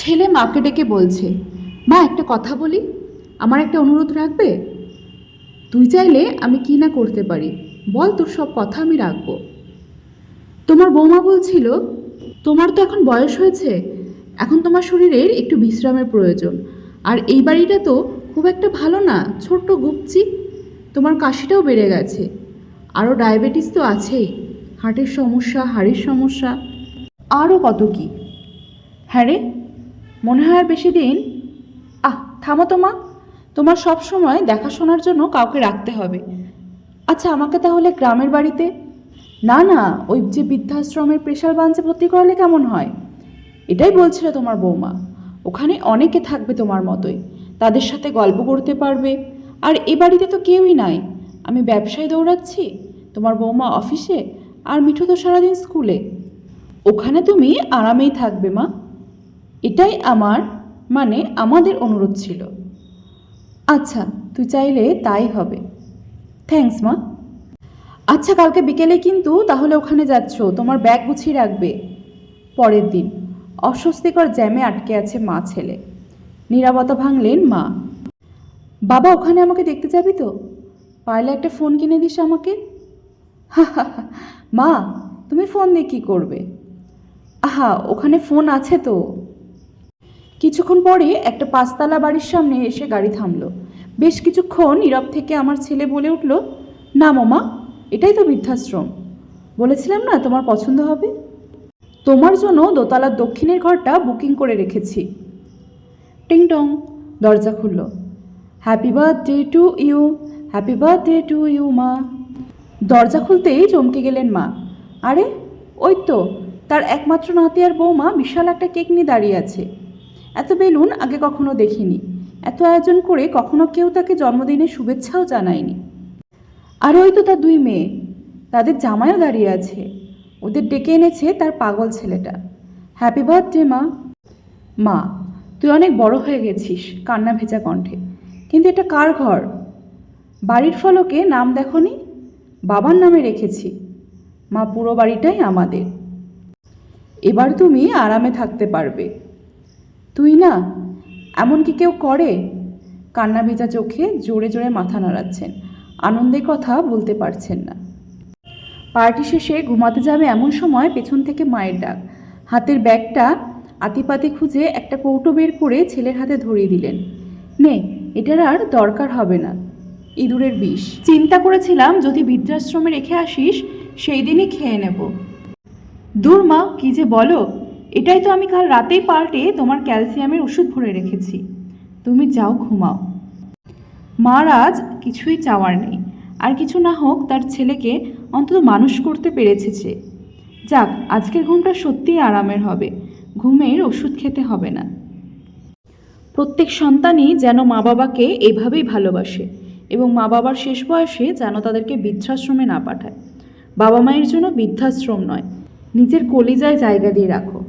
ছেলে মাকে ডেকে বলছে, মা, একটা কথা বলি, আমার একটা অনুরোধ রাখবে? তুই চাইলে আমি কি না করতে পারি? বল তোর সব কথা আমি রাখব। তোমার বৌমা বলছিল, তোমার তো এখন বয়স হয়েছে, এখন তোমার শরীরের একটু বিশ্রামের প্রয়োজন, আর এই বাড়িটা তো খুব একটা ভালো না, ছোট্ট গুপচি। তোমার কাশিটাও বেড়ে গেছে, আরও ডায়াবেটিস তো আছেই, হার্টের সমস্যা, হাড়ের সমস্যা, আরও কত কি? হ্যাঁ রে মনে হয় বেশি দিন? আহ, থামো তো মা। তোমার সব সময় দেখাশোনার জন্য কাউকে রাখতে হবে। আচ্ছা আমাকে তাহলে গ্রামের বাড়িতে? না না, ওই যে বৃদ্ধাশ্রমের প্রেশার বাঞ্চে ভর্তি করলে কেমন হয়? এটাই বলছিল তোমার বৌমা। ওখানে অনেকে থাকবে তোমার মতোই। তাদের সাথে গল্প করতে পারবে। আর এ বাড়িতে তো কেউই নাই। আমি ব্যবসায় দৌড়াচ্ছি, তোমার বৌমা অফিসে, আর মিঠু তো সারাদিন স্কুলে। ওখানে তুমি আরামেই থাকবে মা। এটাই আমার মানে আমাদের অনুরোধ ছিল। আচ্ছা তুই চাইলে তাই হবে। থ্যাঙ্কস, মা। আচ্ছা কালকে বিকেলে কিন্তু তাহলে ওখানে যাচ্ছ, তোমার ব্যাগ গুছিয়ে রাখবে। পরের দিন, অস্বস্তিকর জ্যামে আটকে আছে মা ছেলে। নিরাপত্তা ভাঙলেন মা। বাবা, ওখানে আমাকে দেখতে যাবি তো? পারলে একটা ফোন কিনে দিস আমাকে। মা, তুমি ফোন দিয়ে কী করবে? আহা, ওখানে ফোন আছে তো। কিছুক্ষণ পরে একটা পাঁচতলা বাড়ির সামনে এসে গাড়ি থামলো। বেশ কিছুক্ষণ নীরব থেকে আমার ছেলে বলে উঠল, না মামা, এটাই তো বৃদ্ধাশ্রম। বলেছিলাম না তোমার পছন্দ হবে? তোমার জন্য দোতলার দক্ষিণের ঘরটা বুকিং করে রেখেছি। টিং টং, দরজা খুলল। Happy birthday to you happy birthday to you মা। দরজা খুলতেই চমকে গেলেন মা। আরে, ওই তো, তার একমাত্র নাতি আর বৌমা বিশাল একটা কেক নিয়ে দাঁড়িয়ে আছে। এত বেলুন আগে কখনো দেখিনি। এত আয়োজন করে কখনো কেউ তাকে জন্মদিনের শুভেচ্ছাও জানায়নি। আর ওই তো তার দুই মেয়ে। তাদের জামাইও দাঁড়িয়ে আছে। ওদের ডেকে এনেছে তার পাগল ছেলেটা। হ্যাপি বার্থডে মা। মা, তুই অনেক বড় হয়ে গেছিস কান্না ভেজা কণ্ঠে। কিন্তু এটা কার ঘর? বাড়ির ফলকে নাম দেখনি? বাবার নামে রেখেছি। মা, পুরো বাড়িটাই আমাদের। এবার তুমি আরামে থাকতে পারবে। তুই না এমন কি কেউ করে? কান্না ভেজা চোখে জোরে জোরে মাথা নাড়াচ্ছেন। আনন্দের কথা বলতে পারছেন না। পার্টি শেষে ঘুমাতে যাবে এমন সময় পেছন থেকে মায়ের ডাক। হাতের ব্যাগটা আতিপাতি খুঁজে একটা কৌটো বের করে ছেলের হাতে ধরিয়ে দিলেন। নে, এটার আর দরকার হবে না। ইঁদুরের বিষ। চিন্তা করেছিলাম যদি বৃদ্ধাশ্রমে রেখে আসিস, সেই দিনই খেয়ে নেব। দূর মা, কি যে বলো? এটাই তো আমি কাল রাতেই পাল্টে তোমার ক্যালসিয়ামের ওষুধ ভরে রেখেছি। তুমি যাও, ঘুমাও। মার আজ কিছুই চাওয়ার নেই। আর কিছু না হোক, তার ছেলেকে অন্তত মানুষ করতে পেরেছে সে। যাক, আজকের ঘুমটা সত্যিই আরামের হবে। ঘুমের ওষুধ খেতে হবে না। প্রত্যেক সন্তানই যেন মা বাবাকে এভাবেই ভালোবাসে এবং মা বাবার শেষ বয়সে যেন তাদেরকে বৃদ্ধাশ্রমে না পাঠায়। বাবা মায়ের জন্য বৃদ্ধাশ্রম নয়, নিজের কলিজায় জায়গা দিয়ে রাখো।